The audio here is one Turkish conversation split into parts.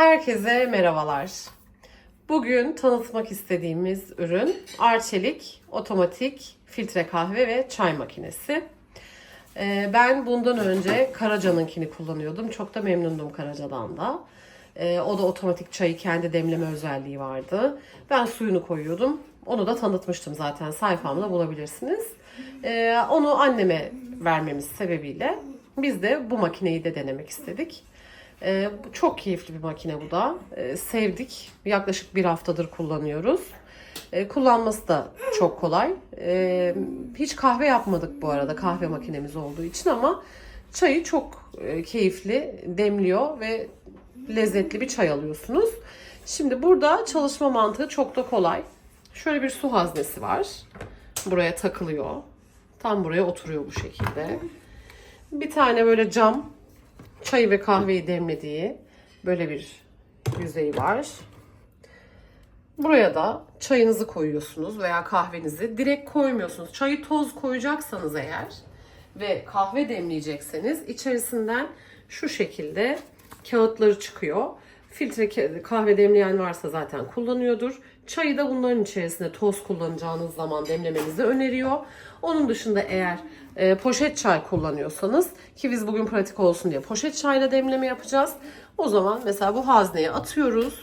Herkese merhabalar. Bugün tanıtmak istediğimiz ürün Arçelik otomatik filtre kahve ve çay makinesi. Ee, Ben bundan önce Karaca'nınkini kullanıyordum. Çok da memnundum Karaca'dan da. Ee, O da otomatik çayı kendi demleme özelliği vardı. Ben suyunu koyuyordum. Onu da tanıtmıştım zaten sayfamda bulabilirsiniz. Ee, Onu anneme vermemiz sebebiyle biz de bu makineyi de denemek istedik. Bu çok keyifli bir makine bu da. Ee, sevdik. Yaklaşık bir haftadır kullanıyoruz. Ee, kullanması da çok kolay. Ee, hiç kahve yapmadık bu arada kahve makinemiz olduğu için ama çayı çok e, keyifli demliyor ve lezzetli bir çay alıyorsunuz. Şimdi burada çalışma mantığı çok da kolay. Şöyle bir su haznesi var. Buraya takılıyor. Tam buraya oturuyor bu şekilde. Bir tane böyle cam çayı ve kahveyi demlediği böyle bir yüzeyi var. Buraya da çayınızı koyuyorsunuz veya kahvenizi. Direkt koymuyorsunuz. Çayı toz koyacaksanız eğer ve kahve demleyecekseniz içerisinden şu şekilde kağıtları çıkıyor. Filtre kahve demleyen varsa zaten kullanıyordur. Çayı da bunların içerisinde toz kullanacağınız zaman demlemenizi öneriyor. Onun dışında eğer e, poşet çay kullanıyorsanız ki biz bugün pratik olsun diye poşet çayla demleme yapacağız. O zaman mesela bu hazneye atıyoruz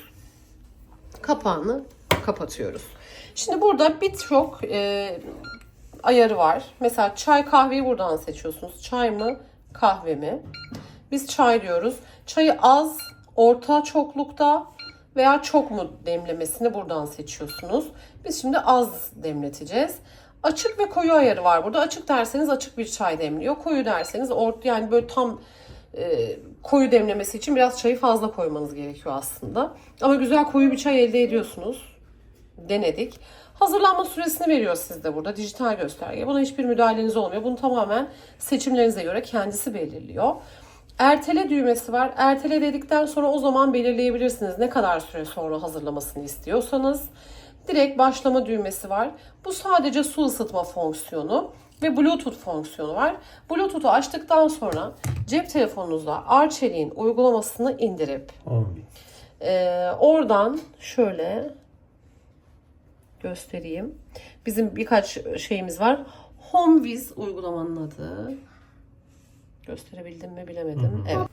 kapağını kapatıyoruz. Şimdi burada birçok e, ayarı var. Mesela çay kahveyi buradan seçiyorsunuz. Çay mı kahve mi? Biz çay diyoruz. Çayı az, orta çoklukta veya çok mu demlemesini buradan seçiyorsunuz. Biz şimdi az demleteceğiz. Açık ve koyu ayarı var burada. Açık derseniz açık bir çay demliyor. Koyu derseniz orta yani böyle tam e, koyu demlemesi için biraz çayı fazla koymanız gerekiyor aslında. Ama güzel koyu bir çay elde ediyorsunuz. Denedik. Hazırlanma süresini veriyor sizde burada dijital gösterge. Buna hiçbir müdahaleniz olmuyor. Bunu tamamen seçimlerinize göre kendisi belirliyor. Ertele düğmesi var. Ertele dedikten sonra o zaman belirleyebilirsiniz ne kadar süre sonra hazırlamasını istiyorsanız. Direkt başlama düğmesi var. Bu sadece su ısıtma fonksiyonu ve Bluetooth fonksiyonu var. Bluetooth'u açtıktan sonra cep telefonunuzda Arçelik'in uygulamasını indirip 10 ee, oradan şöyle göstereyim. Bizim birkaç şeyimiz var. HomeWiz uygulamanın adı. Gösterebildim mi bilemedim. Evet.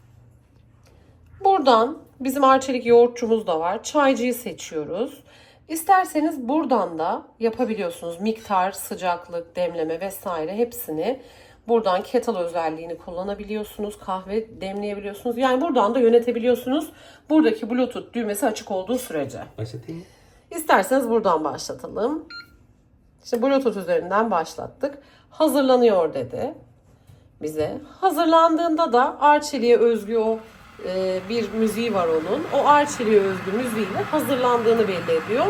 Buradan bizim Arçelik yoğurtçumuz da var. Çaycıyı seçiyoruz. İsterseniz buradan da yapabiliyorsunuz. Miktar, sıcaklık, demleme vesaire hepsini buradan kettle özelliğini kullanabiliyorsunuz. Kahve demleyebiliyorsunuz. Yani buradan da yönetebiliyorsunuz. Buradaki Bluetooth düğmesi açık olduğu sürece. Başlatayım? İsterseniz buradan başlatalım. İşte Bluetooth üzerinden başlattık. Hazırlanıyor dedi bize. Hazırlandığında da Arçelik'e özgü o e, bir müziği var onun. O Arçelik'e özgü müziğiyle hazırlandığını belli ediyor.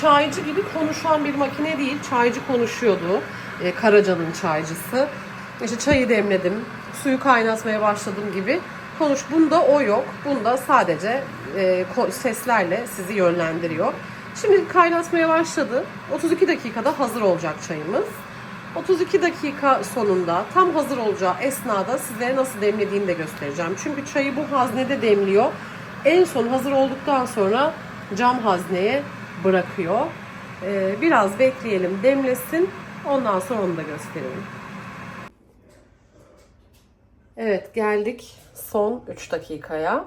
Çaycı gibi konuşan bir makine değil. Çaycı konuşuyordu. E, Karaca'nın çaycısı. İşte çayı demledim, suyu kaynatmaya başladım gibi. Konuş. Bunda o yok. Bunda sadece e, seslerle sizi yönlendiriyor. Şimdi kaynatmaya başladı. 32 dakikada hazır olacak çayımız. 32 dakika sonunda tam hazır olacağı esnada size nasıl demlediğini de göstereceğim. Çünkü çayı bu haznede demliyor. En son hazır olduktan sonra cam hazneye bırakıyor. Ee, biraz bekleyelim demlesin. Ondan sonra onu da gösterelim. Evet geldik son 3 dakikaya.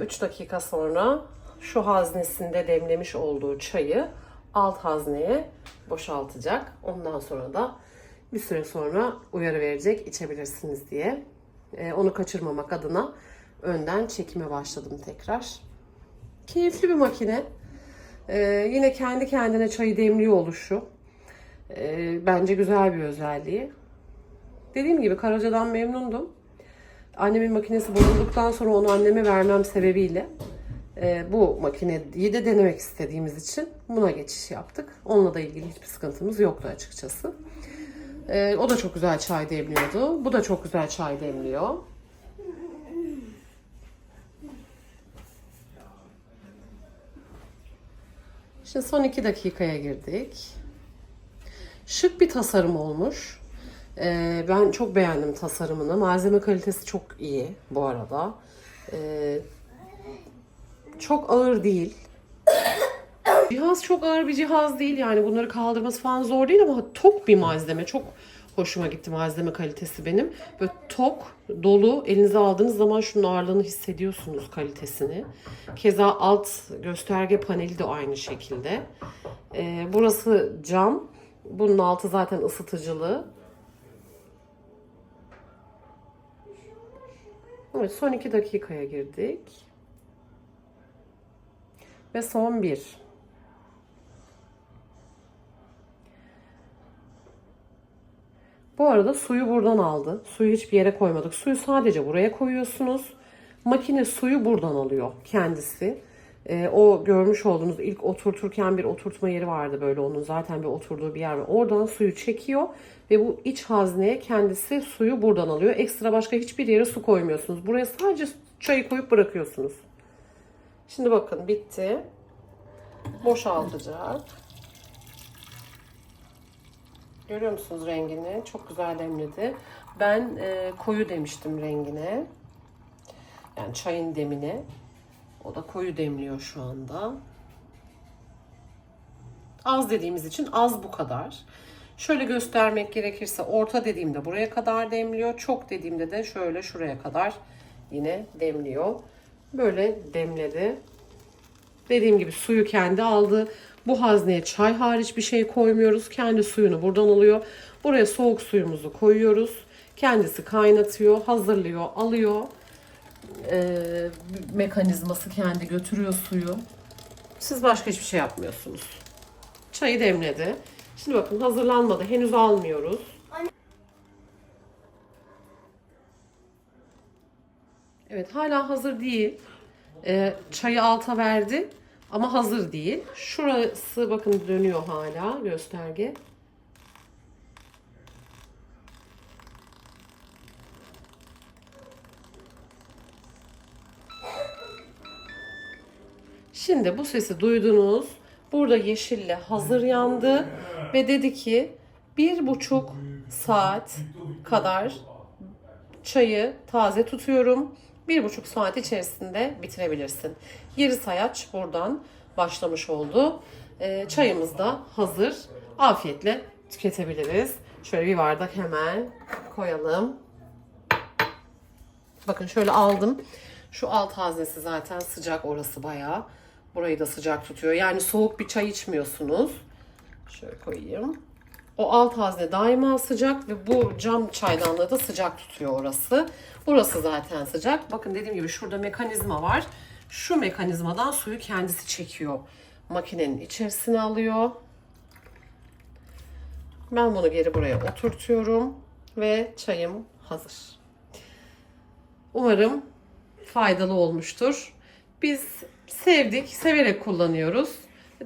3 dakika sonra şu haznesinde demlemiş olduğu çayı alt hazneye boşaltacak. Ondan sonra da bir süre sonra uyarı verecek içebilirsiniz diye. Ee, onu kaçırmamak adına önden çekime başladım tekrar. Keyifli bir makine. Ee, yine kendi kendine çayı demliyor oluşu. Ee, bence güzel bir özelliği. Dediğim gibi Karaca'dan memnundum. Annemin makinesi bozulduktan sonra onu anneme vermem sebebiyle e, bu makineyi de denemek istediğimiz için buna geçiş yaptık. Onunla da ilgili hiçbir sıkıntımız yoktu açıkçası. E, o da çok güzel çay demliyordu. Bu da çok güzel çay demliyor. Şimdi son iki dakikaya girdik. Şık bir tasarım olmuş. Ee, ben çok beğendim tasarımını. Malzeme kalitesi çok iyi bu arada. Ee, çok ağır değil. Cihaz çok ağır bir cihaz değil yani bunları kaldırması falan zor değil ama tok bir malzeme. Çok hoşuma gitti malzeme kalitesi benim. Böyle tok, dolu elinize aldığınız zaman şunun ağırlığını hissediyorsunuz kalitesini. Keza alt gösterge paneli de aynı şekilde. Ee, burası cam. Bunun altı zaten ısıtıcılı. Evet son iki dakikaya girdik. Ve son bir. Bu arada suyu buradan aldı. Suyu hiçbir yere koymadık. Suyu sadece buraya koyuyorsunuz. Makine suyu buradan alıyor kendisi. Ee, o görmüş olduğunuz ilk oturturken bir oturtma yeri vardı böyle onun zaten bir oturduğu bir yer var. Oradan suyu çekiyor ve bu iç hazneye kendisi suyu buradan alıyor. Ekstra başka hiçbir yere su koymuyorsunuz. Buraya sadece çayı koyup bırakıyorsunuz. Şimdi bakın bitti. Boşaltacak. Görüyor musunuz rengini? Çok güzel demledi. Ben e, koyu demiştim rengine. Yani çayın demine. O da koyu demliyor şu anda. Az dediğimiz için az bu kadar. Şöyle göstermek gerekirse orta dediğimde buraya kadar demliyor. Çok dediğimde de şöyle şuraya kadar yine demliyor. Böyle demledi. Dediğim gibi suyu kendi aldı. Bu hazneye çay hariç bir şey koymuyoruz. Kendi suyunu buradan alıyor. Buraya soğuk suyumuzu koyuyoruz. Kendisi kaynatıyor, hazırlıyor, alıyor. Ee, mekanizması kendi götürüyor suyu. Siz başka hiçbir şey yapmıyorsunuz. Çayı demledi. Şimdi bakın hazırlanmadı. Henüz almıyoruz. Evet hala hazır değil. Ee, çayı alta verdi ama hazır değil. Şurası bakın dönüyor hala gösterge. Şimdi bu sesi duydunuz. Burada yeşille hazır yandı ve dedi ki bir buçuk saat kadar çayı taze tutuyorum. Bir buçuk saat içerisinde bitirebilirsin. Geri sayaç buradan başlamış oldu. Ee, çayımız da hazır. Afiyetle tüketebiliriz. Şöyle bir bardak hemen koyalım. Bakın şöyle aldım. Şu alt haznesi zaten sıcak orası bayağı. Burayı da sıcak tutuyor. Yani soğuk bir çay içmiyorsunuz. Şöyle koyayım. O alt hazne daima sıcak ve bu cam çaydanlığı da sıcak tutuyor orası. Burası zaten sıcak. Bakın dediğim gibi şurada mekanizma var. Şu mekanizmadan suyu kendisi çekiyor. Makinenin içerisine alıyor. Ben bunu geri buraya oturtuyorum ve çayım hazır. Umarım faydalı olmuştur. Biz sevdik, severek kullanıyoruz.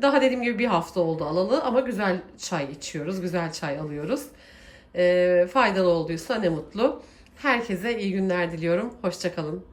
Daha dediğim gibi bir hafta oldu alalı ama güzel çay içiyoruz, güzel çay alıyoruz. Ee, faydalı olduysa ne mutlu. Herkese iyi günler diliyorum. Hoşçakalın.